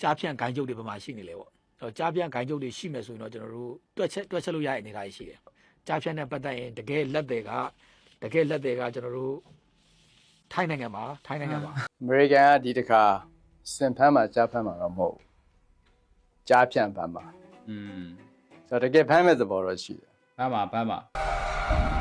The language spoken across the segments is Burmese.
ကြားဖြန့်ဂိုင်းချုပ်တွေဘယ်မှာရှိနေလဲပေါ့အဲ့တော့ကြားဖြန့်ဂိုင်းချုပ်တွေရှိမယ်ဆိုရင်တော့ကျွန်တော်တို့တွက်ချက်တွက်ချက်လို့ရတဲ့အနေအထားရှိတယ်ကြားဖြန့်နဲ့ပတ်သက်ရင်တကယ်လက်တွေကတကယ်လက်တွေကကျွန်တော်တို့ထိုင်းနိုင်ငံမှာထိုင်းနိုင်ငံမှာအမေရိကန်ကဒီတစ်ခါစင်ဖမ်းမှာကြားဖမ်းမှာတော့မဟုတ်ဘူးကြားဖြန့်ဖမ်းမှာอืมဆိုတော့တကယ်ဖမ်းမဲ့သဘောတော့ရှိတယ်ဘမ်းပါဘမ်းပါ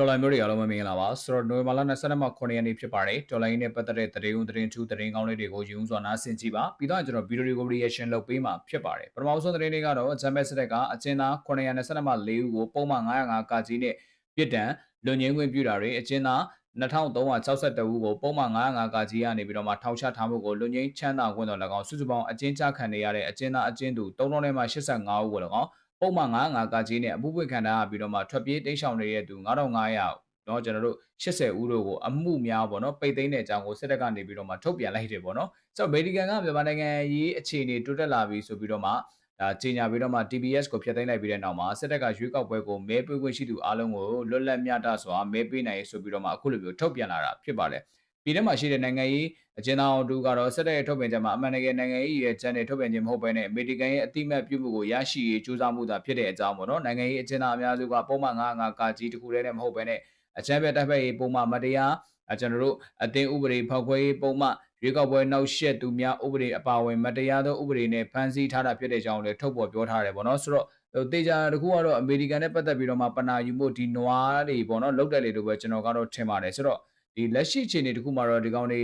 ဒေါ်လာမျိုးတွေအားလုံးပဲမင်္ဂလာပါဆိုတော့နိုဝင်ဘာလ22မှ9ရက်နေ့ဖြစ်ပါတယ်ဒေါ်လာရင်းနဲ့ပတ်သက်တဲ့သတင်းဦးသတင်းထူးသတင်းကောင်းလေးတွေကိုယူစွာနားဆင်ကြည့်ပါပြီးတော့ကျွန်တော်ဗီဒီယိုတွေကို reaction လုပ်ပေးမှာဖြစ်ပါတယ်ပထမဆုံးသတင်းလေးကတော့ဂျမ်ဘက်စတက်ကအကျဉ်းသား922မှ4ဦးကိုပုံမှန်905ကကြီးနဲ့ပြစ်ဒဏ်လွန်ငင်းခွင့်ပြုတာတွေအကျဉ်းသား2362ဦးကိုပုံမှန်905ကကြီးကနေပြီးတော့မှထောင်ချထားမှုကိုလွန်ငင်းချမ်းသာခွင့်တော်၎င်းစုစုပေါင်းအကျဉ်းချခံနေရတဲ့အကျဉ်းသားအကျဉ်းသူ3000နဲ့မှ85ဦးကို၎င်း ပုံမှန်905ကကြီးနဲ့အမှုပွင့်ခံထားရပြီးတော့မှထွက်ပြေးတိမ်းရှောင်နေတဲ့သူ9500เนาะကျွန်တော်တို့80ဦးတို့ကိုအမှုများပေါ့နော်ပိတ်သိမ်းတဲ့အကြောင်းကိုစစ်တပ်ကနေပြီးတော့မှထုတ်ပြန်လိုက်တယ်ပေါ့နော်ဆိုတော့အမေရိကန်ကမြန်မာနိုင်ငံရေးအခြေအနေတိုးတက်လာပြီဆိုပြီးတော့မှဒါကြီးညာပြီးတော့မှ TBS ကိုဖျက်သိမ်းလိုက်ပြီးတဲ့နောက်မှာစစ်တပ်ကရွေးကောက်ပွဲကိုမဲပေးခွင့်ရှိသူအားလုံးကိုလွတ်လပ်မျှတစွာမဲပေးနိုင်ဆိုပြီးတော့မှအခုလိုမျိုးထုတ်ပြန်လာတာဖြစ်ပါတယ် ပြည်ထဲမှာရှိတဲ့နိုင်ငံရေးအကျဉ်းသားတို့ကတော့စစ်တပ်ရဲ့ထုတ်ပြန်ချက်မှာအမှန်တကယ်နိုင်ငံရေးရဲ့ချန်နယ်ထုတ်ပြန်ခြင်းမဟုတ်ဘဲနဲ့အမေရိကန်ရဲ့အတိမတ်ပြုမှုကိုရရှိရေးကြိုးစားမှုသာဖြစ်တဲ့အကြောင်းပေါ့နော်နိုင်ငံရေးအကျဉ်းသားအများစုကပုံမှန်95ကာကြီးတခုတည်းနဲ့မဟုတ်ဘဲနဲ့အချမ်းပဲတိုက်ဖက်ရေးပုံမှန်မတရားအဲကျွန်တော်တို့အတင်းဥပဒေဖောက်ခွဲရေးပုံမှန်ရွေးကောက်ပွဲနောက်ရှက်သူများဥပဒေအပါအဝင်မတရားသောဥပဒေနဲ့ဖမ်းဆီးထားတာဖြစ်တဲ့အကြောင်းလည်းထုတ်ပေါ်ပြောထားတယ်ပေါ့နော်ဆိုတော့ဟိုတေချာတခုကတော့အမေရိကန်နဲ့ပတ်သက်ပြီးတော့မှပနာယူမှုဒီနွားတွေပေါ့နော်လောက်တယ်လေလို့ပဲကျွန်တော်ကတော့ထင်ပါတယ်ဆိုတော့ ဒီလက်ရှိအခြေအနေတခုမှာတော့ဒီကောင်တွေ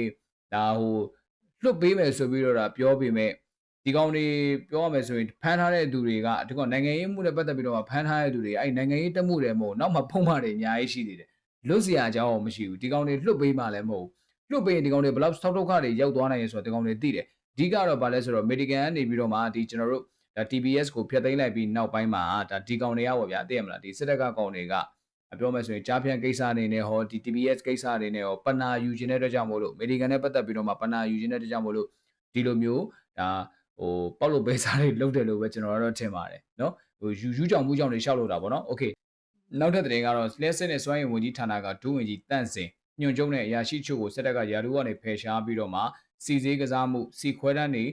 ဒါဟိုလွတ်ပေးမယ်ဆိုပြီးတော့ဒါပြောပေမဲ့ဒီကောင်တွေပြောရမယ်ဆိုရင်ဖမ်းထားတဲ့သူတွေကဒီကောင်နိုင်ငံရေးမှုနဲ့ပတ်သက်ပြီးတော့မှဖမ်းထားတဲ့သူတွေအဲ့နိုင်ငံရေးတက်မှုတွေမဟုတ်နောက်မှဖုံးမှတွေအများကြီးရှိသေးတယ်လွတ်စရာအကြောင်းမရှိဘူးဒီကောင်တွေလွတ်ပေးမှလည်းမဟုတ်ဘူးလွတ်ပေးရင်ဒီကောင်တွေဘယ်လောက်ထောက်ထောက်ခတွေရောက်သွားနိုင်ရဆိုတော့ဒီကောင်တွေသိတယ်အဓိကတော့ဗာလဲဆိုတော့ American ကနေပြီးတော့မှဒီကျွန်တော်တို့ဒါ TBS ကိုဖျက်သိမ်းလိုက်ပြီးနောက်ပိုင်းမှာဒါဒီကောင်တွေကပေါ့ဗျာသိရမလားဒီစစ်တပ်ကကောင်တွေကအ ပြောမယ်ဆိုရင်ကြားဖြန့်ကိစ္စအနေနဲ့ဟောဒီ TBS ကိစ္စအနေနဲ့ဟောပနာယူခြင်းတဲ့အတွက်ကြောင့်မို့လို့ American နဲ့ပတ်သက်ပြီးတော့မှပနာယူခြင်းတဲ့အတွက်ကြောင့်မို့လို့ဒီလိုမျိုးဒါဟိုပေါက်လို့ပဲစားတွေလုပ်တယ်လို့ပဲကျွန်တော်ကတော့ထင်ပါတယ်เนาะဟိုယူယူကြောင်မှုကြောင်တွေရှောက်လို့တာပေါ့နော် Okay နောက်ထပ်သတင်းကတော့လက်စစ်နဲ့စွမ်းရည်ဝန်ကြီးဌာနကဒုဝန်ကြီးတန့်စင်ညွှန်ချုပ်နဲ့အရာရှိချုပ်ကိုစစ်တပ်ကရာထူးကနေဖယ်ရှားပြီးတော့မှစီစည်းကစားမှုစီခွဲတန်းတွေ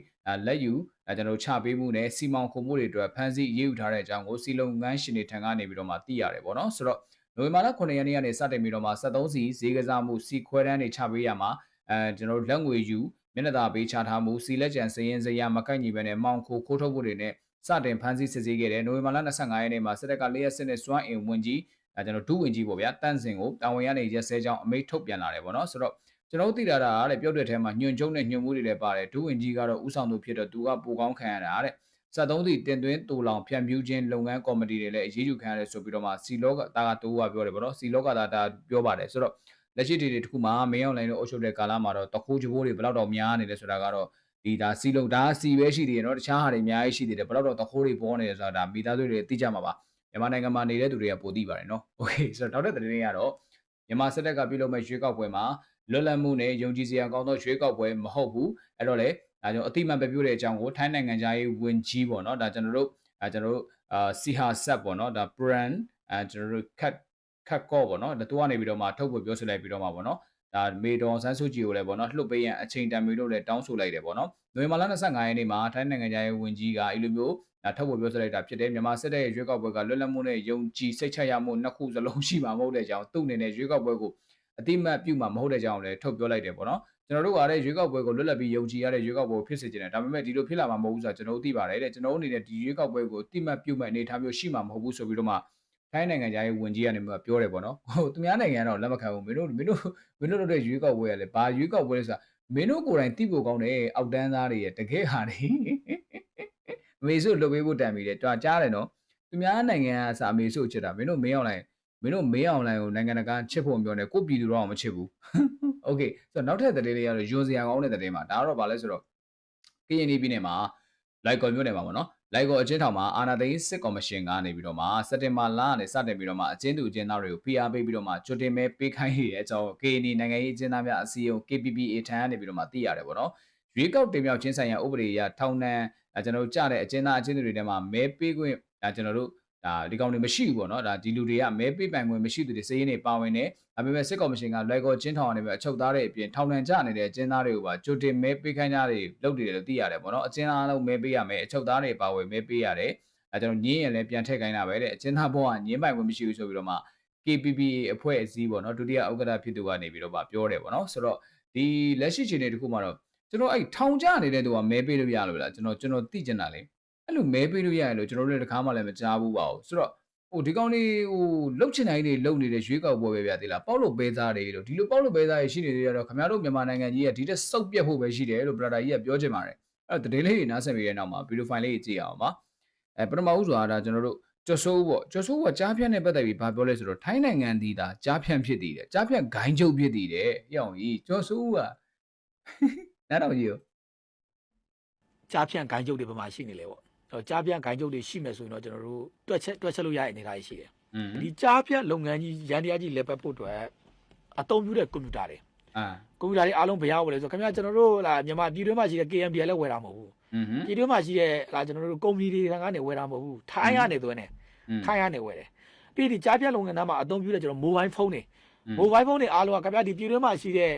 လက်ယူအဲကျွန်တော်ချပေးမှုနဲ့စီမောင်ခုံမှုတွေအတွက်ဖမ်းဆီးရေးယူထားတဲ့အကြောင်းကိုစီလုံငန်းရှင်တွေထံကနေပြီးတော့မှသိရတယ်ပေါ့နော်ဆိုတော့ နိုဝင်ဘာလ9ရက်နေ့ကနေစတင်ပြီးတော့မှ73စီဈေးကစားမှုစီခွဲတန်းတွေချပေးရမှာအဲကျွန်တော်လက်ငွေယူမျက်နှာသာပေးချထားမှုစီလက်ကျန်စရင်စရာမကိုက်ညီပဲနဲ့မောင်ခိုခိုးထုတ်မှုတွေနဲ့စတင်ဖမ်းဆီးစစ်ဆေးခဲ့တဲ့နိုဝင်ဘာလ25ရက်နေ့မှာစစ်တပ်ကလျှက်စစ်နဲ့စွမ်းအင်ဝင်ကြီးအဲကျွန်တော်ဒုဝင်ကြီးပေါ့ဗျာတန့်စင်ကိုတာဝန်ရနေရက်စဲကြောင်းအမိန့်ထုတ်ပြန်လာတယ်ပေါ့နော်ဆိုတော့ကျွန်တော်သိတာကတဲ့ပြောတဲ့ထဲမှာညွန့်ကျုံနဲ့ညွန့်မှုတွေလည်းပါတယ်ဒုဝင်ကြီးကတော့ဥဆောင်သူဖြစ်တော့သူကပိုကောင်းခံရတာတဲ့ 73စီတင်သွင်းတူလောင်ဖြန့်ဖြူးခြင်းလုပ်ငန်းကော်မတီတွေလည်းအရေးယူခံရတယ်ဆိုပြီးတော့မှစီလောကတာကတူကပြောတယ်ပေါ့နော်စီလောကတာတာပြောပါတယ်ဆိုတော့လက်ရှိတွေတခုမှာမင်းအောင်လိုင်းတို့အုပ်ချုပ်တဲ့ကာလမှာတော့တခိုးကြိုးတွေဘယ်တော့တော့များနေလဲဆိုတာကတော့ဒီဒါစီလုံဒါစီပဲရှိသေးတယ်เนาะတခြားဟာတွေအများကြီးရှိသေးတယ်ဘယ်တော့တော့တခိုးတွေပေါ်နေတယ်ဆိုတာဒါမိသားစုတွေသိကြမှာပါမြန်မာနိုင်ငံမှာနေတဲ့သူတွေကပိုသိပါတယ်เนาะโอเคဆိုတော့နောက်တဲ့သတင်းလေးကတော့မြန်မာစစ်တပ်ကပြုလုပ်မဲ့ရွေးကောက်ပွဲမှာလွတ်လပ်မှုနဲ့ယုံကြည်စရာကောင်းသောရွေးကောက်ပွဲမဟုတ်ဘူးအဲ့တော့လေ ဒါကြောင့်အတိမတ်ပဲပြောတဲ့အကြောင်းကိုထိုင်းနိုင်ငံသားရေးဝန်ကြီးပေါ့နော်ဒါကျွန်တော်တို့ဒါကျွန်တော်တို့အာစီဟာဆက်ပေါ့နော်ဒါ brand အဲကျွန်တော်တို့ cut cut call ပေါ့နော်ဒါသူကနေပြီးတော့မှထုတ်ဖို့ပြောဆိုလိုက်ပြီးတော့မှပေါ့နော်ဒါမေတော်ဆန်းစုကြည်ကိုလည်းပေါ့နော်လှုပ်ပေးရန်အချိန်တန်မီလို့လည်းတောင်းဆိုလိုက်တယ်ပေါ့နော်နိုဝင်ဘာလ25ရက်နေ့မှာထိုင်းနိုင်ငံသားရေးဝန်ကြီးကအဲ့လိုမျိုးဒါထုတ်ဖို့ပြောဆိုလိုက်တာဖြစ်တယ်မြန်မာစစ်တပ်ရဲ့ရွေးကောက်ပွဲကလွတ်လပ်မှုနဲ့ယုံကြည်စိတ်ချရမှုနှစ်ခုစလုံးရှိမှာမဟုတ်တဲ့အကြောင်းသူ့အနေနဲ့ရွေးကောက်ပွဲကိုအတိမတ်ပြုမှာမဟုတ်တဲ့အကြောင်းလည်းထုတ်ပြောလိုက်တယ်ပေါ့နော် ကျွန်တော်တို့ကလည်းရွေးကောက်ပွဲကိုလွတ်လပ်ပြီးယုံကြည်ရတဲ့ရွေးကောက်ပွဲကိုဖြစ်စေချင်တယ်ဒါပေမဲ့ဒီလိုဖြစ်လာမှာမဟုတ်ဘူးဆိုတာကျွန်တော်တို့သိပါတယ်တဲ့ကျွန်တော်တို့အနေနဲ့ဒီရွေးကောက်ပွဲကိုအတိမတ်ပြုမဲ့အနေအထားမျိုးရှိမှာမဟုတ်ဘူးဆိုပြီးတော့မှထိုင်းနိုင်ငံသားရေးဝန်ကြီးကနေမှပြောတယ်ပေါ့နော်ဟိုသူများနိုင်ငံကတော့လက်မခံဘူးမင်းတို့မင်းတို့မင်းတို့တို့ရွေးကောက်ပွဲရလဲဘာရွေးကောက်ပွဲလဲဆိုတာမင်းတို့ကိုယ်တိုင်သိဖို့ကောင်းတယ်အောက်တန်းသားတွေရဲ့တကယ်ဟာတွေအမေစုလှုပ်ပေးဖို့တန်ပြီတဲ့တွာကြားတယ်နော်သူများနိုင်ငံကစာအမေစုချစ်တာမင်းတို့မင်းအောင်လိုက် မင်းတို့မင်းအောင်လိုင်းကိုနိုင်ငံတကာချစ်ဖို့ပြောနေကိုပြည်သူတော့မချစ်ဘူးโอเคဆိုတော့နောက်ထပ်သတင်းလေးကတော့ယွန်စရာကောင်းတဲ့သတင်းပါဒါကတော့ဗာလဲဆိုတော့ကရင်ပြည်နယ်မှာလိုက်ကော်မြို့နယ်မှာပေါ့နော်လိုက်ကောအချင်းထောင်မှာအာနာသိန်းစစ်ကော်မရှင်ကနေပြီးတော့မှစက်တင်ဘာလကနေစတင်ပြီးတော့မှအချင်းသူအချင်းသားတွေကို PR ပေးပြီးတော့မှကြွတင်မဲပေးခိုင်းရတဲ့အကြောင်း KNI နိုင်ငံရေးအချင်းသားများအစည်းအရုံး KPPA ထံကနေပြီးတော့မှသိရတယ်ပေါ့နော်ရွေးကောက်တင်မြောက်ချင်းဆိုင်ရာဥပဒေအရထောင်နှံကျွန်တော်တို့ကြားတဲ့အချင်းသားအချင်းသူတွေထဲမှာမဲပေးခွင့်ကျွန်တော်တို့ ဒါဒီကောင်တွေမရှိဘူးပေါ့နော်ဒါဒီလူတွေကမဲပေးပိုင်ခွင့်မရှိသူတွေစည်ရင်းတွေပါဝင်တယ်ဒါပေမဲ့စစ်ကော်မရှင်ကလွယ်ကော်ချင်းထောင်ကနေပြီးအချုပ်သားတွေအပြင်ထောင်လန်ကြနေတဲ့အကျဉ်းသားတွေကိုပါကြိုတင်မဲပေးခိုင်းကြတွေလုပ်နေတယ်လို့သိရတယ်ပေါ့နော်အကျဉ်းသားလုံးမဲပေးရမယ်အချုပ်သားတွေပါဝင်မဲပေးရတယ်အဲကျွန်တော်ညင်းရင်လည်းပြန်ထည့်ခိုင်းတာပဲတဲ့အကျဉ်းသားဘောကညင်းပိုင်ခွင့်မရှိဘူးဆိုပြီးတော့မှ KPP အဖွဲ့အစည်းပေါ့နော်ဒုတိယဥက္ကဋ္ဌဖြစ်သူကနေပြီးတော့ပါပြောတယ်ပေါ့နော်ဆိုတော့ဒီလက်ရှိချိန်တွေတခုမှတော့ကျွန်တော်အဲ့ထောင်ကြနေတဲ့သူကမဲပေးလို့ရလို့လားကျွန်တော်ကျွန်တော်သိကျင်တာလေ အဲ့လိုမဲပေးလို့ရတယ်လို့ကျွန်တော်တို့လည်းတစ်ခါမှလည်းမကြားဘူးပါဘူးဆိုတော့ဟိုဒီကောင်လေးဟိုလှုပ်ချင်တိုင်းတွေလှုပ်နေတဲ့ရွေးကောက်ပွဲပဲဗျာဒီလားပေါက်လို့ပဲသားတွေလို့ဒီလိုပေါက်လို့ပဲသားတွေရှိနေသေးတော့ခင်ဗျားတို့မြန်မာနိုင်ငံကြီးကဒီတက်စုပ်ပြတ်ဖို့ပဲရှိတယ်လို့ brother ကြီးကပြောချင်ပါတယ်အဲ့တော့တည်လေးတွေနားဆင်ပြီးတဲ့နောက်မှာဗီဒီယိုဖိုင်လေးကြီးကြည့်အောင်ပါအဲပထမဦးဆိုတာဒါကျွန်တော်တို့ကျော်စိုးပေါ့ကျော်စိုးကကြားဖြန့်နဲ့ပတ်သက်ပြီးဘာပြောလဲဆိုတော့ထိုင်းနိုင်ငံသည်ဒါကြားဖြန့်ဖြစ်တည်တယ်ကြားဖြန့်ဂိုင်းချုပ်ဖြစ်တည်တယ်ရအောင်ကြီးကျော်စိုးကနားတော်ကြီးရောကြားဖြန့်ဂိုင်းကျုပ်တွေဘယ်မှာရှိနေလဲပေါ့အဲ့ တော့ကြားပြန်ခိုင်ချုပ်တွေရှိမယ်ဆိုရင်တော့ကျွန်တော်တို့တွက်ချက်တွက်ချက်လို့ရတဲ့အနေအထားရှိတယ်ဒီကြားပြန်လုပ်ငန်းကြီးရန်တရားကြီးလက်ပတ်ဖို့အတွက်အသုံးပြုတဲ့ကွန်ပျူတာတွေအာကွန်ပျူတာတွေအားလုံးဘရားဝယ်လဲဆိုခင်ဗျာကျွန်တော်တို့လာမြန်မာပြည်တွင်းမှာရှိတဲ့ KMDL လည်းဝယ်တာမဟုတ်ဘူးပြည်တွင်းမှာရှိတဲ့လာကျွန်တော်တို့ကုမ္ပဏီတွေကနေဝယ်တာမဟုတ်ဘူးထိုင်းကနေသွင်းတယ်ထိုင်းကနေဝယ်တယ်ပြီးဒီကြားပြတ်လုပ်ငန်းသားမှာအသုံးပြုတဲ့ကျွန်တော် mobile phone တွေ mobile phone တွေအားလုံးကခင်ဗျာဒီပြည်တွင်းမှာရှိတဲ့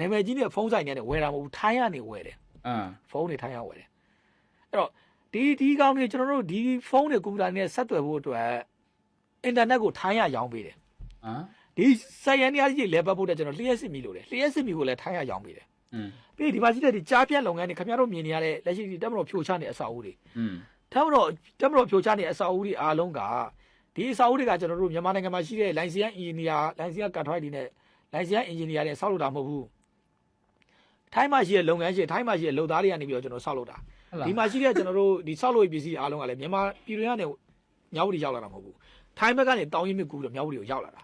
နာမည်ကြီးတဲ့ဖုန်းဆိုင်တွေနဲ့ဝယ်တာမဟုတ်ဘူးထိုင်းကနေဝယ်တယ်အာဖုန်းတွေထိုင်းကဝယ်တယ်အဲ့တော့ ဒီဒီကောင်းတွေကျွန်တော်တို့ဒီဖုန်းတွေကွန်ပျူတာတွေနဲ့ဆက်သွယ်ဖို့အတွက်အင်တာနက်ကိုထိုင်းရရောင်းပေးတယ် အာ ဒီစိုက်ရန်တရားကြီးလဲပတ်ဖို့အတွက်ကျွန်တော်လျှက်စစ်မီလို့တယ်လျှက်စစ်မီကိုလည်းထိုင်းရရောင်းပေးတယ် อืม ပြီးဒီမှာရှိတဲ့ဒီကြားပြတ်လုပ်ငန်းတွေခင်ဗျားတို့မြင်နေရတဲ့လက်ရှိဒီတက်မတော်ဖြိုချနေအဆောက်အဦတွေ อืม တက်မတော်တက်မတော်ဖြိုချနေအဆောက်အဦတွေအားလုံးကဒီအဆောက်အဦတွေကကျွန်တော်တို့မြန်မာနိုင်ငံမှာရှိတဲ့လိုင်စီယန်အင်ဂျင်နီယာလိုင်စီယန်ကန်ထရိုက်တွေနဲ့လိုင်စီယန်အင်ဂျင်နီယာတွေဆောက်လုပ်တာမဟုတ်ဘူးထိုင်းမှာရှိတဲ့လုပ်ငန်းရှင်ထိုင်းမှာရှိတဲ့လုပ်သားတွေကနေပြီးတော့ကျွန်တော်ဆောက်လုပ်တာ ဟုတ်လား ဒီမှာရှိတဲ့ကျွန်တော်တို့ဒီဆောက်လုပ်ရေးပစ္စည်းအားလုံးကလည်းမြန်မာပြည်တွင်းကနေမြောက်ဝတီရောက်လာတာမဟုတ်ဘူးထိုင်းဘက်ကနေတောင်းရင်မြစ်ကူးတော့မြောက်ဝတီကိုရောက်လာတာ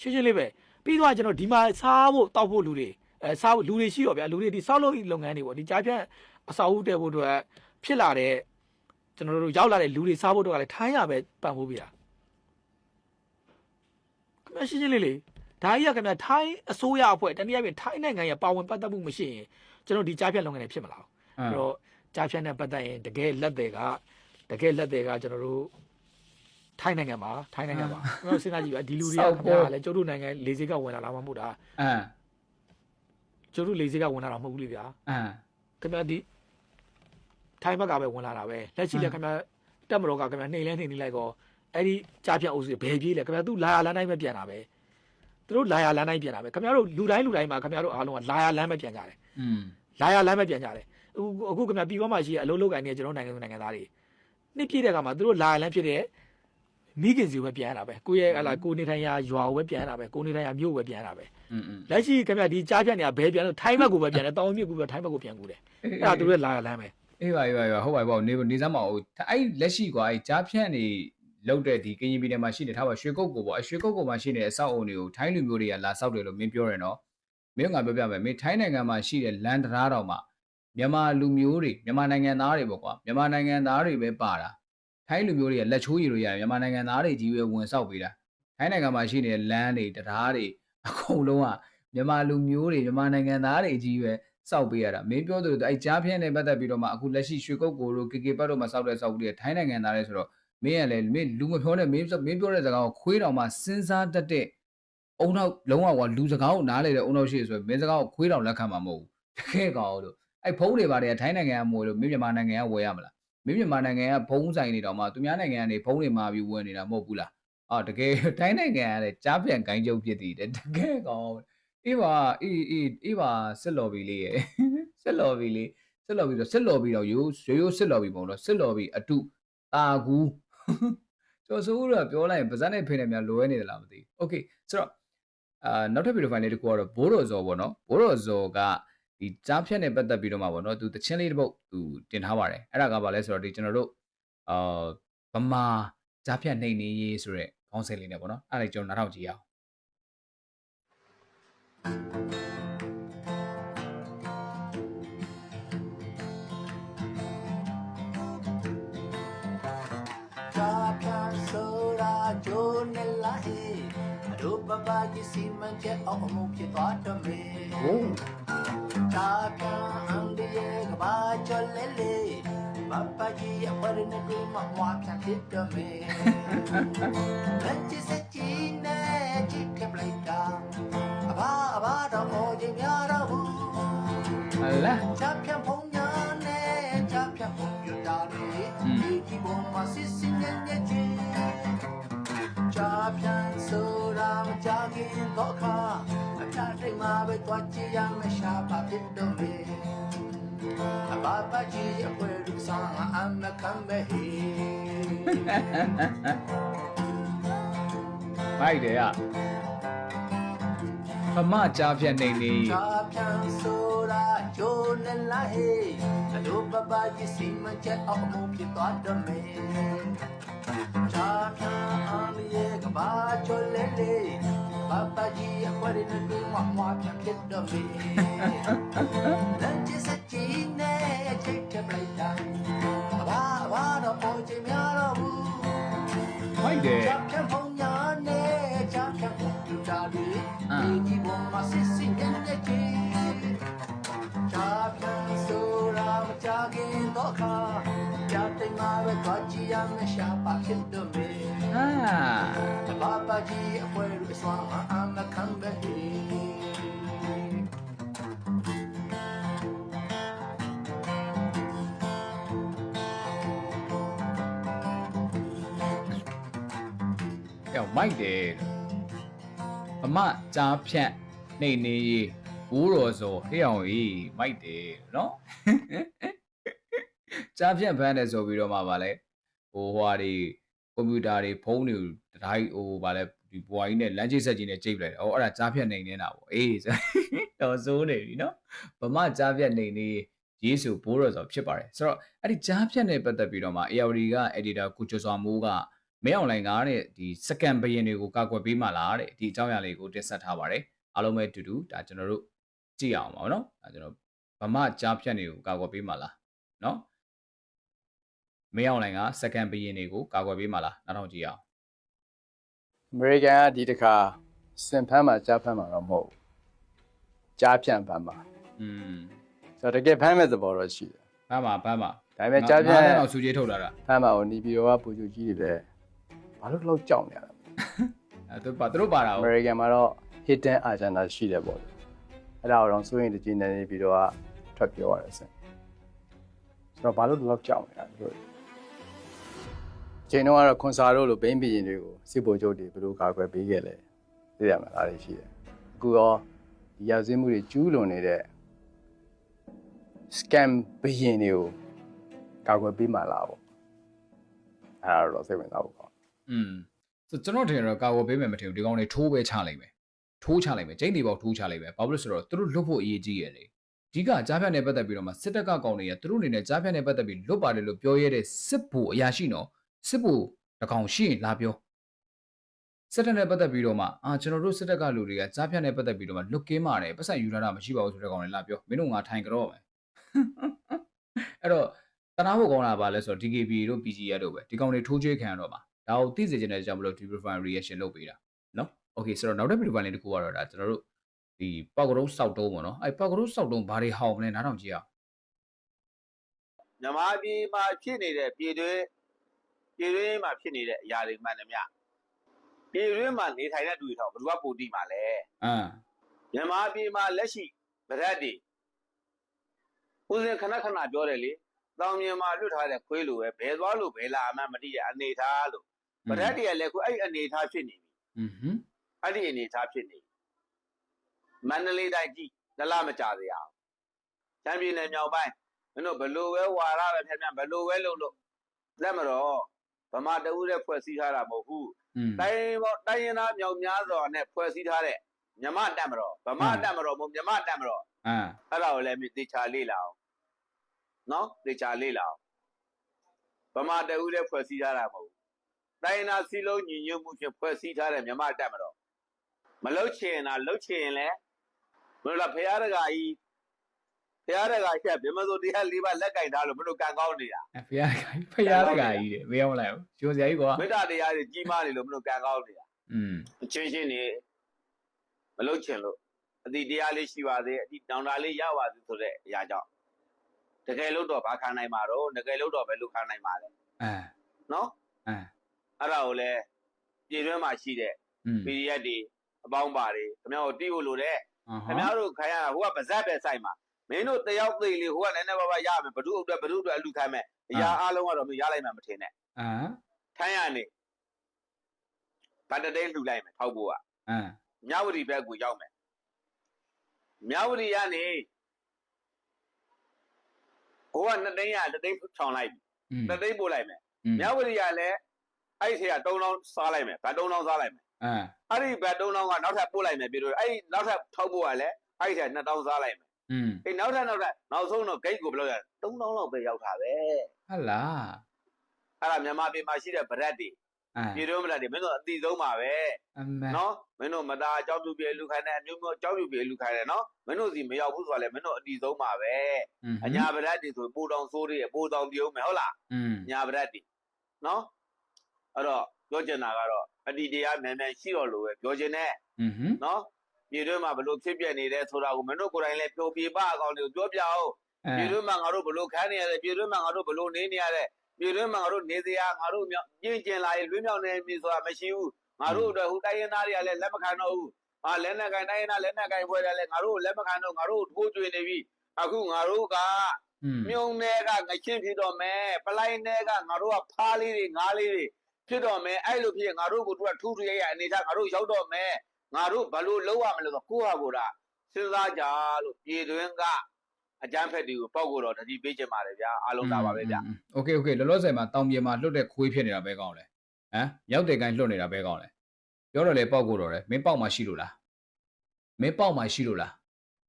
ရှင်းရှင်းလေးပဲပြီးတော့ကျွန်တော်ဒီမှာစားဖို့တောက်ဖို့လူတွေအဲစားဖို့လူတွေရှိတော့ဗျာလူတွေဒီဆောက်လုပ်ရေးလုပ်ငန်းတွေပေါ့ဒီကြားဖြတ်အစာအုပ်တဲ့ဖို့အတွက်ဖြစ်လာတဲ့ကျွန်တော်တို့ရောက်လာတဲ့လူတွေစားဖို့တော့ကလည်းထိုင်းရပဲပံ့ပိုးပြတာခင်ဗျာရှင်းရှင်းလေးလေးဒါကြီးကခင်ဗျာထိုင်းအစိုးရအဖွဲ့တနည်းအားဖြင့်ထိုင်းနိုင်ငံရဲ့ပါဝင်ပတ်သက်မှုမရှိရင်ကျွန်တော်ဒီကြားဖြတ်လုပ်ငန်းတွေဖြစ်မလာဘူး အာအဲ့တော့ကြားဖြတ်နဲ့ပတ်သက်ရင်တကယ်လက်တွေကတကယ်လက်တွေကကျွန်တော်တို့ထိုင်းနိုင်ငံမှာထိုင်းနိုင်ငံမှာကျွန်တော်စဉ်းစားကြည့်ပါဒီလူတွေကခင်ဗျားကလည်းကျုပ်တို့နိုင်ငံလေစိတ်ကဝင်လာတာမှမဟုတ်တာအာကျုပ်တို့လေစိတ်ကဝင်လာတာမဟုတ်ဘူးလေဗျာအာခင်ဗျားဒီထိုင်းဘက်ကပဲဝင်လာတာပဲလက်ရှိလည်းခင်ဗျားတက်မတော်ကခင်ဗျားနှိမ်လဲနှိမ်နေလိုက်တော့အဲ့ဒီကြားဖြတ်အုပ်စုဘယ်ပြေးလဲခင်ဗျားသူလာရလမ်းတိုင်းပဲပြန်တာပဲသူတို့လာရလမ်းတိုင်းပြန်တာပဲခင်ဗျားတို့လူတိုင်းလူတိုင်းမှာခင်ဗျားတို့အားလုံးကလာရလမ်းပဲပြန်ကြတယ်อืมလာရလမ်းပဲပြန်ကြတယ် အခုခင်ဗျပြည်ပမှာရှိတဲ့အလုပ်လုပ်ကိုင်နေတဲ့ကျွန်တော်နိုင်ငံသူနိုင်ငံသားတွေနှစ်ပြည့်တဲ့အခါမှာသူတို့လာလန်းဖြစ်တဲ့မိခင်စီကိုပဲပြန်ရတာပဲကိုယ့်ရဲ့ဟလာကိုနေထိုင်ရာရွာကိုပဲပြန်ရတာပဲကိုနေထိုင်ရာမြို့ကိုပဲပြန်ရတာပဲလက်ရှိခင်ဗျဒီကြားဖြတ်နေတာဘယ်ပြန်လို့ထိုင်းဘက်ကိုပဲပြန်တယ်တောင်မြစ်ကိုပဲထိုင်းဘက်ကိုပြန်ကူတယ်အဲ့ဒါသူတို့လာရလမ်းပဲအေးပါအေးပါဟုတ်ပါဘောနေနေစမ်းမအောင်အဲ့လက်ရှိကွာအဲ့ကြားဖြတ်နေလောက်တဲ့ဒီကရင်ပြည်နယ်မှာရှိနေထားပါရွှေကုတ်ကိုပေါ့ရွှေကုတ်ကိုမှာရှိနေတဲ့အဆောက်အုံတွေကိုထိုင်းလူမျိုးတွေကလာဆောက်တယ်လို့မင်းပြောတယ်နော်မင်းကပြောပြမယ်မင်းထိုင်းနိုင်ငံမှာရှိတဲ့လန်တရားတော်မှာ မြန်မာလူမျိုးတွေမြန်မာနိုင်ငံသားတွေပေါ့ကွာမြန်မာနိုင်ငံသားတွေပဲပါတာထိုင်းလူမျိုးတွေကလက်ချိုးရည်လို့ရတယ်မြန်မာနိုင်ငံသားတွေကြီးပဲဝင်ဆောက်ပေးတာထိုင်းနိုင်ငံမှာရှိနေတဲ့လမ်းတွေတရားတွေအကုန်လုံးကမြန်မာလူမျိုးတွေမြန်မာနိုင်ငံသားတွေကြီးပဲစောက်ပေးရတာမင်းပြောသလိုအဲ့ကြားဖြန့်နဲ့ပတ်သက်ပြီးတော့မှအခုလက်ရှိရွှေကုတ်ကိုတို့ကေကေပတ်တို့မှာစောက်တဲ့စောက်ပြီးထိုင်းနိုင်ငံသားတွေဆိုတော့မင်းကလည်းမင်းလူမပြောနဲ့မင်းမင်းပြောတဲ့စကားကိုခွေးတော်မှာစဉ်းစားတတ်တဲ့အုံနောက်လုံးဝကလူစကားကိုနားလေတဲ့အုံနောက်ရှိဆိုရင်မင်းစကားကိုခွေးတော်လက်ခံမှာမဟုတ်ဘူးတကယ်ကောင်လို့ အဲ့ဖုံးတွေပါတယ်ထိုင်းနိုင်ငံကမွေလို့မင်းမြန်မာနိုင်ငံကဝယ်ရမလားမင်းမြန်မာနိုင်ငံကဘုံဆိုင်နေတော့မှသူများနိုင်ငံကနေဘုံတွေမှာပြီးဝယ်နေတာမဟုတ်ဘူးလားအော်တကယ်ထိုင်းနိုင်ငံကလည်းကြားပြန်ဂိုင်းကျုပ်ဖြစ်တည်တယ်တကယ်ကောင်အေးပါအေးအေးအေးပါစစ်လော်ဘီလေးရဲ့စစ်လော်ဘီလေးစစ်လော်ဘီတော့စစ်လော်ဘီတော့ရိုးရိုးရိုးစစ်လော်ဘီပုံတော့စစ်လော်ဘီအတုတာကူကျော်စိုးဦးတော့ပြောလိုက်ရင်ဗဇက်နဲ့ဖိနေများလွဲနေတယ်လားမသိဘူး။ Okay ဆိုတော့အာနောက်ထပ်ဗီဒီယိုဖိုင်လေးတစ်ခုကတော့ဘိုးတော်ဇော်ပေါ့နော်ဘိုးတော်ဇော်က ဒီကြားဖြတ်နဲ့ပတ်သက်ပြီးတော့မှပေါ့နော်သူတချင်းလေးတစ်ပုတ်သူတင်ထားပါတယ်အဲ့ဒါကဘာလဲဆိုတော့ဒီကျွန်တော်တို့အာဗမာကြားဖြတ်နှိမ်နေရေးဆိုတဲ့ခေါင်းစဉ်လေးနဲ့ပေါ့နော်အဲ့ဒါလေးကျွန်တော်နားထောင်ကြည့်ရအောင်တာပြန်ဆိုတာဂျိုးနဲ့လာဟေးအဒုပပကြီးစီမံချက်အောင်အမှုဖြစ်သွားတော့မေဟိုး တာပြန်အန်ဒီရဲ့ကဘာချော်လဲလေဘာပါကြီးအပေါ်နဲ့တွေ့မှမွားပြန်ဖြစ်တော့မယ်လက်ချစ်စချီနဲ့ချစ်ကပလိုက်တာအဘာအဘာတော့ဟောခြင်းများတော့ဘူးဟလာချပ်ပြန်ဖုံညာနဲ့ချပ်ပြန်ဖုံပြတာလေဒီဒီဘုံမှာစစ်စစ်ညံ့ညံ့ချင်းချပ်ပြန်ဆိုတာမကြခင်တော့ခါအချာ တိတ်မှာပဲတွားကြည့်ရမယ်ရှာပါဖြစ်တော့လေအဘာပါကြီးအဖွဲလူဆောင်အမခံမဲ့ဟေမိုက်တယ်อ่ะဗမာကြားဖြတ်နေနေချာပြန်ဆိုတာဂျိုးနဲ့လာဟေအလိုပပကြီးစီမချက်အောင်မှုဖြစ်သွားတော့မယ်ချာချာအားမရဲ့ကဘာချောလဲလေ ပပကြီးအခွက်နဲ့တူမမွားပြန်ဖြစ်တော့မေလမ်းချစချီနဲ့ချိတ်ထပလိုက်တာဘာဘာတော့ပေါ်ချင်များတော့ဘူးမိုက်တယ်ချာပြန်ဖုံညာနဲ့ချာပြန်ဖုံပြတာဒီအာဒီဒီဘုံမှာစစ်စစ်နဲ့နဲ့ချီချာပြန်ဆိုတာမကြခင်တော့ခါကြတဲ့မှာပဲသွားကြည့်ရမယ်ရှာပါဖြစ်တော့မေအာ Papa ji abuelo swa ama kamba he ယောမိုက်တယ်ဗမာကြားဖြတ်နေနေရေးဘူးတော်စောဟေးအောင်ကြီးမိုက်တယ်နော်ကြားဖြတ်ဖမ်းတယ်ဆိုပြီးတော့မှဗာလဲဟိုဟွာတွေကွန်ပျူတာတွေဖုန်းတွေတတိုင်းဟိုဗာလဲ ဒီဘွားကြီးနဲ့လမ်းချိတ်ဆက်ကြီးနဲ့ကြိတ်ပလိုက်တယ်။အော်အဲ့ဒါကြားဖြတ်နေနေတာပေါ့။အေးတော်စိုးနေပြီနော်။ဗမာကြားဖြတ်နေနေရေးစုဘိုးတော်ဆိုဖြစ်ပါတယ်။ဆိုတော့အဲ့ဒီကြားဖြတ်နဲ့ပတ်သက်ပြီးတော့မှ ARD က editor ကိုကျော်စွာမိုးကမဲအွန်လိုင်းကတဲ့ဒီစကန်ဘယင်တွေကိုကာကွယ်ပေးမှလားတဲ့ဒီအကြောင်းအရာလေးကိုတင်ဆက်ထားပါတယ်။အားလုံးပဲအတူတူဒါကျွန်တော်တို့ကြည့်အောင်ပါနော်။ဒါကျွန်တော်ဗမာကြားဖြတ်တွေကိုကာကွယ်ပေးမှလားနော်။မဲအွန်လိုင်းကစကန်ဘယင်တွေကိုကာကွယ်ပေးမှလားနောက်ထောင်ကြည့်အောင် အမေရိကန်ကဒီတစ်ခါစင်ဖမ်းမှာကြားဖမ်းမှာတော့မဟုတ်ဘူးကြားဖြန့်ဖမ်းမှာอืมဆိုတော့တကယ်ဖမ်းမဲ့သဘောတော့ရှိတယ်ဘမ်းပါဘမ်းပါဒါပေမဲ့ကြားဖြန့်ငါးတော့စူကြီးထုတ်လာတာဖမ်းမှာကိုနေပြည်တော်ကပူဂျူကြီးတွေပဲဘာလို့လောက်ကြောက်နေရလဲအဲသူပါသူတို့ပါတာအကိုမေရိကန်မှာတော့ hidden agenda ရှိတယ်ပေါ့လေအဲ့ဒါတော့စိုးရင်တကြီးနေနေပြီးတော့ကထွက်ပြောရတယ်စင်ဆိုတော့ဘာလို့လောက်ကြောက်နေရလဲတို့ ချိန်တော့ကတော့ခွန်စာတို့လိုဘိန်းဘီရင်တွေကိုစစ်ဗိုလ်ချုပ်တွေဘယ်လိုကာကွယ်ပေးခဲ့လဲသိရမှာလားရှိတယ်အခုရောဒီရောက်စင်းမှုတွေကျူးလွန်နေတဲ့ scam ဘီရင်တွေကိုကာကွယ်ပေးမှလားပေါ့အဲ့ဒါတော့စိတ်ဝင်စားဖို့ကောင်းอืมဆိုကျွန်တော်ထင်တော့ကာဝယ်ပေးမယ်မထင်ဘူးဒီကောင်တွေထိုးပဲချလိုက်မယ်ထိုးချလိုက်မယ်ကျိန်းတွေပေါက်ထိုးချလိုက်မယ်ဘာဖြစ်လို့ဆိုတော့သူတို့လွတ်ဖို့အရေးကြီးရလေအဓိကကြားဖြတ်နဲ့ပတ်သက်ပြီးတော့မှစစ်တပ်ကကောင်တွေကသူတို့အနေနဲ့ကြားဖြတ်နဲ့ပတ်သက်ပြီးလွတ်ပါတယ်လို့ပြောရတဲ့စစ်ဘူအရာရှိနော် စစ်ဘူတကောင်ရှိရင်လာပြောစစ်တပ်နဲ့ပတ်သက်ပြီးတော့မှအာကျွန်တော်တို့စစ်တပ်ကလူတွေကကြားဖြတ်နဲ့ပတ်သက်ပြီးတော့မှလွတ်ကင်းမာတယ်ပတ်စံယူလာတာမရှိပါဘူးဆိုတဲ့ကောင်တွေလာပြောမင်းတို့ငါထိုင်ကြတော့မယ်အဲ့တော့တနာဖို့ကောင်းတာပါလဲဆိုတော့ DKB တို့ PGR တို့ပဲဒီကောင်တွေထိုးချွေးခံရတော့မှာဒါကိုသိစေချင်တဲ့ကြောင့်မလို့ debriefing reaction လုပ်ပေးတာနော် okay ဆိုတော့နောက်တစ် video လေးတစ်ခုကတော့ဒါကျွန်တော်တို့ဒီပောက်ကရုံးစောက်တုံးပေါ့နော်အဲ့ပောက်ကရုံးစောက်တုံးဘာတွေဟောင်းမလဲနားထောင်ကြည့်အောင်မြန်မာပြည်မှာဖြစ်နေတဲ့ပြည်တွင်း ပြည်တွင်းမှာဖြစ်နေတဲ့အရာတွေမှန်တယ်မြပြည်တွင်းမှာနေထိုင်တဲ့လူတွေတော့ဘယ်သူကပူတိမှာလဲအမ်မြန်မာပြည်မှာလက်ရှိဗရက်တွေဦးစင်ခဏခဏပြောတယ်လေတောင်မြန်မာလွတ်ထားတဲ့ခွေးလိုပဲဘယ်သွားလို့ဘယ်လာမှမသိတဲ့အနေထားလို့ဗရက်တွေကလည်းခုအဲ့ဒီအနေထားဖြစ်နေပြီอืมဟွန်းအဲ့ဒီအနေထားဖြစ်နေပြီမန္တလေးတိုင်းကြည့်နလမကြသေးအောင်ချမ်းပြည်နယ်မြောက်ပိုင်းမင်းတို့ဘလို့ပဲဝါရပဲဖြတ်ဖြတ်ဘလို့ပဲလုပ်လို့လက်မတော့ဗ မာတဦးတဲ့ဖွဲ့စည်းထားတာမဟုတ်ဘူးอืมတိုင်းပေါ်တိုင်းရင်းသားမြောက်များစွာနဲ့ဖွဲ့စည်းထားတဲ့မြမတက်မတော်ဗမာတက်မတော်မဟုတ်မြမတက်မတော်အမ်အဲ့ဒါကိုလည်းမြေတေချာလေးလာအောင်နော်တေချာလေးလာအောင်ဗမာတဦးတဲ့ဖွဲ့စည်းထားတာမဟုတ်ဘူးတိုင်းရင်းသားစီလုံးညီညွတ်မှုဖြင့်ဖွဲ့စည်းထားတဲ့မြမတက်မတော်မလုတ်ချင်တာလုတ်ချင်လဲဘယ်လိုလဲဖရာတကာကြီး ဘုရားတကာရှက်ဘယ်မဆိုတရား၄ပါးလက်ကင်ထားလို့ဘလို့ကံကောင်းနေတာဘုရားဘုရားတကာကြီးတယ်မရောလိုက်ဘူးရှင်စရာကြီးကွာမေတ္တာတရားတွေကြီးမားနေလို့ဘလို့ကံကောင်းနေတာอืมအချင်းချင်းနေမလုတ်ချင်လို့အတိတရားလေးရှိပါသေးအတိတောင်တာလေးရပါသေးဆိုတဲ့အရာကြောင့်တကယ်လို့တော့ဘာခံနိုင်မှာတော့တကယ်လို့တော့ဘယ်လိုခံနိုင်မှာလဲအဲနော်အဲအဲ့ဒါကိုလဲပြည်တွင်းမှာရှိတဲ့ PDF တွေအပေါင်းပါတွေခင်ဗျားတို့တီးဖို့လိုတယ်ခင်ဗျားတို့ခံရတာဟိုကပါဇက်ပဲဆိုင်မှာ မင်းတို့တယောက်သိလေဟိုကနည်းနည်းပါးပါးရမယ်ဘ누구အတွက်ဘ누구အတွက်အလူခိုင်းမယ်အရာအလုံးကတော့မင်းရလိုက်မှမထင်နဲ့အမ်ထိုင်းရနေဗတ်တတဲလှူလိုက်မယ်ထောက်ဖို့ကအမ်မြဝတီဘက်ကိုရောက်မယ်မြဝတီကနေဟိုကနှစ်သိန်းရတစ်သိန်းချောင်းလိုက်ပြီတစ်သိန်းပို့လိုက်မယ်မြဝတီကလည်းအဲ့ဒီဆရာ၃လောင်းစားလိုက်မယ်ဗတ်၃လောင်းစားလိုက်မယ်အမ်အဲ့ဒီဗတ်၃လောင်းကနောက်ထပ်ပို့လိုက်မယ်ပြီးတော့အဲ့ဒီနောက်ထပ်ထောက်ဖို့ကလည်းအဲ့ဒီဆရာ၂တောင်းစားလိုက်မယ် อืมအေးနောက်ထပ်နောက်ထပ်နောက်ဆုံးတော့ဂိတ်ကိုဘယ်လောက်ရ3000လောက်ပဲရောက်တာပဲဟုတ်လားအဲ့ဒါမြန်မာပြည်မှာရှိတဲ့ဗရက်တွေပြည်တော်မလားဒီမင်းတို့အတိဆုံးပါပဲအမှန်နော်မင်းတို့မသားအကြောင်းပြုပြည်လူခိုင်းတဲ့အမျိုးမျိုးအကြောင်းပြုပြည်လူခိုင်းတယ်နော်မင်းတို့စီမရောက်ဘူးဆိုတာလေမင်းတို့အတိဆုံးပါပဲအညာဗရက်တွေဆိုပိုတောင်ဆိုးတွေပိုတောင်ပြုံးမယ်ဟုတ်လားညာဗရက်တွေနော်အဲ့တော့ပြောချင်တာကတော့အတိတရားမြန်မြန်ရှိတော့လို့ပဲပြောချင်တယ်နော် ပြည်တွင်းမှာဘလို့ဖြစ်ပြနေတယ်ဆိုတာကိုမင်းတို့ကိုယ်တိုင်လည်းပြောပြပအကောင်တွေကိုပြောပြအောင်အဲပြည်တွင်းမှာငါတို့ဘလို့ခန်းနေရတယ်ပြည်တွင်းမှာငါတို့ဘလို့နေနေရတယ်ပြည်တွင်းမှာငါတို့နေစရာငါတို့မြောက်ကျင့်ကျင်လာရင်လွှမြောက်နေပြီဆိုတာမရှိဘူးငါတို့အတွက်ဟိုတိုင်းရင်းသားတွေကလည်းလက်မခံတော့ဘူးဟာလက်နဲ့ကိုင်တိုင်းရင်းသားလက်နဲ့ကိုင်ဖွဲ့တယ်လည်းငါတို့လက်မခံတော့ငါတို့ထိုးကျွေနေပြီအခုငါတို့ကอืมမြုံတွေကငချင်းဖြစ်တော့မယ်ပလိုင်းတွေကငါတို့ကဖားလေးတွေငါးလေးတွေဖြစ်တော့မယ်အဲ့လိုဖြစ်ရင်ငါတို့ကထူးထူးရရအနေထားငါတို့ရောက်တော့မယ် ငါတို့ဘလို့လုံးရမလဲဆိုကိုယ့်ဟာကိုယ်တာစဉ်းစားကြလို့ပြည်တွင်းကအကြမ်းဖက်တွေကိုပောက်ကိုတော့တတိပေးချင်ပါတယ်ဗျာအားလုံးဒါပါပဲဗျာ โอเคโอเคလောလောဆယ်မှာတောင်ပြေမှာလွတ်တဲ့ခွေးဖြစ်နေတာပဲကောင်းလဲဟမ်ရောက်တဲ့ကိုင်းလွတ်နေတာပဲကောင်းလဲပြောတော့လေပေါက်ကိုတော့တယ်မင်းပေါက်မှရှိလို့လားမင်းပေါက်မှရှိလို့လား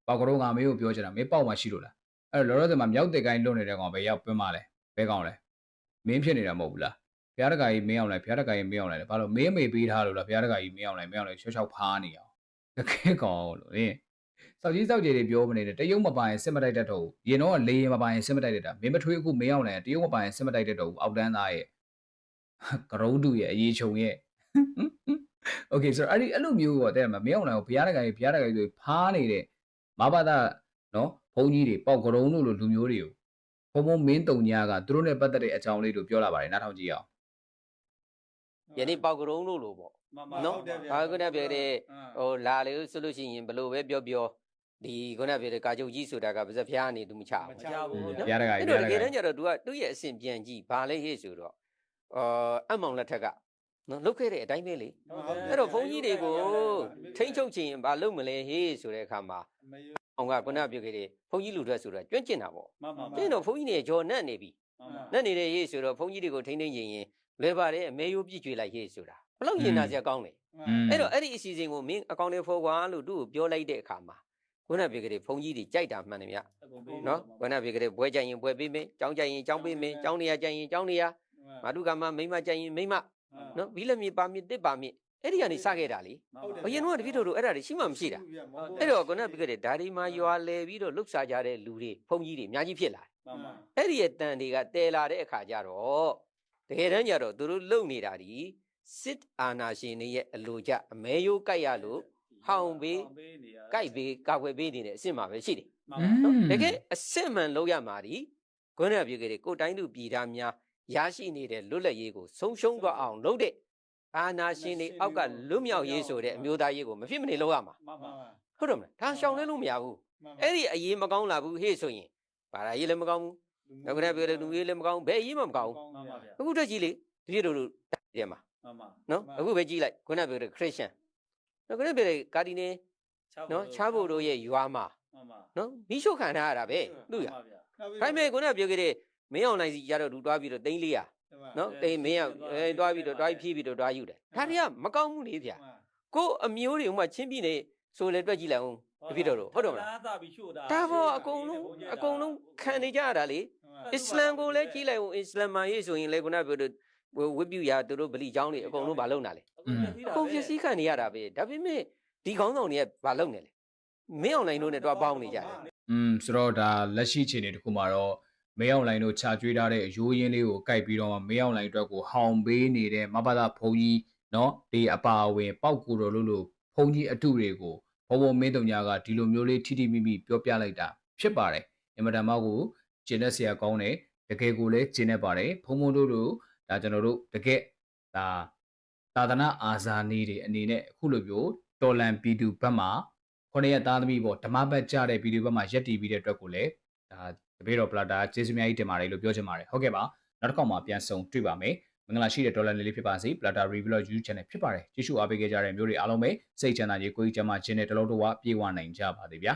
ပေါက်ကတော့ငါမင်းကိုပြောချင်တာမင်းပေါက်မှရှိလို့လားအဲ့တော့လောလောဆယ်မှာမြောက်တဲ့ကိုင်းလွတ်နေတဲ့ကောင်ပဲရောက်ပင်းပါလဲပဲကောင်းလဲမင်းဖြစ်နေတာမဟုတ်ဘူးလား ဘုရားတကာကြီးမင်းအောင်လိုက်ဘုရားတကာကြီးမင်းအောင်လိုက်ဘာလို့မင်းမေပေးထားလို့လားဘုရားတကာကြီးမင်းအောင်လိုက်မင်းအောင်လိုက်ချောချောက်ဖားနေအောင်တကယ်ကောင်းလို့နင်စောက်ကြီးစောက်ကြီးတွေပြောမနေနဲ့တရုတ်မပိုင်စစ်မတိုက်တတ်တော့ဘူးရင်တော့လေရင်မပိုင်စစ်မတိုက်တတ်တာမင်းမထွေးအခုမင်းအောင်လိုက်တရုတ်မပိုင်စစ်မတိုက်တတ်တော့ဘူးအောက်တန်းသားရဲ့ကရုံးတူရဲ့အရေးချုံရဲ့ โอเคဆိုတော့အဲ့ဒီအဲ့လိုမျိုးပေါ့တဲ့မှာမင်းအောင်လိုက်ကိုဘုရားတကာကြီးဘုရားတကာကြီးဆိုဖားနေတဲ့မဘာသာနော်ဘုန်းကြီးတွေပေါက်ကရုံးတို့လိုလူမျိုးတွေကိုဘုံဘုံမင်းတုံညာကသူတို့နဲ့ပတ်သက်တဲ့အကြောင်းလေးတို့ပြောလာပါတယ်နားထောင်ကြည့်အောင် ယနေ့ပေါက်ကရုံးလို့လို့ပေါ့နော်ဘာခုနကပြောတဲ့ဟိုလာလေဆိုလို့ရှိရင်ဘလို့ပဲပြောပြောဒီခုနကပြောတဲ့ကာချုပ်ကြီးဆိုတာကပါဇက်ဖျားနေသူမချဘူးမချဘူးဘုနော်ရားတကာအဲ့ကြီးဘုတော့ရားတတကယ်ကာတမ်းကျတော့ तू ကသူ့ရဲ့အစဉ်ပြန်ကြည့်ဘာလဲဟေ့ဆိုတော့အာအမောင်လက်ထက်ကနော်လုတ်ခဲ့တဲ့အတိုင်းပဲလေအဲ့တော့ဘုန်းကြီးတွေကိုထိမ့်ချုပ်ချင်ဘာလုပ်မလဲဟေ့ဆိုတဲ့အခါမှာအောင်ကခုနကပြောခဲ့တဲ့ဘုန်းကြီးလူတွေဆိုတာကျွန့်ကျင်တာပေါ့မမပြီးတော့ဘုန်းကြီးတွေကြော်နဲ့နေပြီနဲ့နေတဲ့ဟေ့ဆိုတော့ဘုန်းကြီးတွေကိုထိမ့်ထိမ့်ချင်ရင် လွယ်ပါတယ်အမဲရိုးပြည့်ကျွေးလိုက်ဟေ့ဆိုတာဘလို့ရင်နာစရာကောင်းတယ်အဲ့တော့အဲ့ဒီအစီအစဉ်ကိုမင်းအကောင့်တွေဖော်ကွာလို့သူ့ကိုပြောလိုက်တဲ့အခါမှာခုနပြောကြတဲ့ဘုန်းကြီးတွေကြိုက်တာမှန်တယ်ဗျနော်ခုနပြောကြတဲ့ဘွဲကြရင်ဘွဲပေးမယ်ကြောင်းကြရင်ကြောင်းပေးမယ်ကြောင်းနေရကြရင်ကြောင်းနေရမာတုကမမိမကြရင်မိမနော်ဘီလက်မြေပါမြေတစ်ပါမြေအဲ့ဒီကနေစခဲ့တာလေအရင်တော့တပိတို့တို့အဲ့ဒါတွေရှိမှမရှိတာအဲ့တော့ခုနပြောကြတဲ့ဓာဒီမာရွာလဲပြီးတော့လှုပ်ရှားကြတဲ့လူတွေဘုန်းကြီးတွေအများကြီးဖြစ်လာတယ်အဲ့ဒီရဲ့တန်တွေကတဲလာတဲ့အခါကျတော့ တကယ်တမ်းကျတော့သူတို့လုံနေတာဒီစစ်အာဏာရှင်တွေရဲ့အလိုကြအမဲယိုးကြိုက်ရလို့ဟောင်ပေးကြိုက်ပေးကာကွယ်ပေးနေတဲ့အစ်စ်မှာပဲရှိတယ်อืมတကယ်အစ်စ်မှန်လို့ရမှာဒီခွန်းရပြေကြတဲ့ကိုယ်တိုင်းသူပြည်သားများရရှိနေတဲ့လွတ်လပ်ရေးကိုဆုံးရှုံးသွားအောင်လုပ်တဲ့အာနာရှင်တွေအောက်ကလွတ်မြောက်ရေးဆိုတဲ့အမျိုးသားရေးကိုမဖြစ်မနေလုပ်ရမှာဟုတ်တယ်မလားဒါရှောင်လဲလို့မရဘူးအဲ့ဒီအရေးမကောင်းလာဘူးဟေ့ဆိုရင်ဘာသာရေးလည်းမကောင်းဘူး နောက်ခဏပြောတဲ့လူရေးလည်းမကောင်းဘူးဘယ်အရေးမှမကောင်းဘူးအခုတက်ကြည့်လေတပြည့်တို့တို့တဲ့မှာနော်အခုပဲကြည့်လိုက်ခုနပြောတဲ့ခရစ်ယာန်နော်ခုနပြောတဲ့ကာဒီနယ်နော်ချားဖို့တို့ရဲ့ရွာမှာနော်မိရှုခံထားရတာပဲသူရခိုင်းမဲ့ခုနပြောခဲ့တဲ့မင်းအောင်နိုင်စီရတော့သူတွားပြီးတော့တိန်း400နော်တိန်းမင်းကအဲတွားပြီးတော့တွားဖြီးပြီးတော့တွားယူတယ်ဒါတွေကမကောင်းဘူးလေဗျာကိုအမျိုးတွေဥမာချင်းပြည်နေဆိုလေတွက်ကြည့်လိုက်အောင်တပြည့်တို့ဟုတ်တယ်မလားသာပြီးရှို့တာဒါပေါ်အကုန်လုံးအကုန်လုံးခံနေကြရတာလေ အစ္စလမ်ကိုလည်းကြည့်လိုက်အောင်အစ္စလမ်မာရေးဆိုရင်လေခုနပြောတဲ့ဝိပ္ပယသူတို့ဗလီเจ้าတွေအကုန်လုံးမလုပ်နာလေ အကုန်ပစ္စည်းခံနေရတာပဲဒါပေမဲ့ဒီကောင်းဆောင်တွေကဘာလုပ်နေလဲမင်းအောင်လိုင်းတို့နဲ့တွားပေါင်းနေကြတယ် อืมဆိုတော့ဒါလက်ရှိအခြေအနေတစ်ခုမှာတော့မင်းအောင်လိုင်းတို့ခြာကျွေးထားတဲ့အယိုးရင်းလေးကိုကြိုက်ပြီးတော့မှမင်းအောင်လိုင်းအတွက်ကိုဟောင်ပေးနေတဲ့မဘာသာဘုံကြီးเนาะဒီအပါအဝင်ပောက်ကူတော်လို့လို့ဘုံကြီးအတုတွေကိုဘုံဘုံမင်းတုံညာကဒီလိုမျိုးလေးထိထိမိမိပြောပြလိုက်တာဖြစ်ပါတယ်အင်မတန်မှကို ကျင်းတဲ့ဆရာကောင်းတယ်တကယ်ကိုလည်းကျင်းနေပါတယ်ဖုံဖုံတို့တို့ဒါကျွန်တော်တို့တကယ်ဒါသာသနာအာဇာနည်တွေအနေနဲ့အခုလိုမျိုးတော်လန်ပီတူဘက်မှာခုနှစ်ရက်သားသမီးပေါ့ဓမ္မဘက်ကြတဲ့ပီတူဘက်မှာရက်တည်ပြီးတဲ့အတွက်ကိုလည်းဒါတပည့်တော်ပလာတာကျေးဇူးများကြီးတင်ပါတယ်လို့ပြောချင်ပါတယ်ဟုတ်ကဲ့ပါနောက်တစ်ခေါက်မှာပြန်ဆုံတွေ့ပါမယ်မင်္ဂလာရှိတဲ့ဒေါ်လာလေးလေးဖြစ်ပါစေပလာတာ review YouTube channel ဖြစ်ပါတယ်ကြည့်ရှုအားပေးခဲ့ကြတဲ့မျိုးတွေအားလုံးပဲစိတ်ချမ်းသာကြီးကိုယ်ကြီးကျမ်းမာခြင်းနဲ့တလုံးတော့ဝပြေဝနိုင်ကြပါသေးဗျာ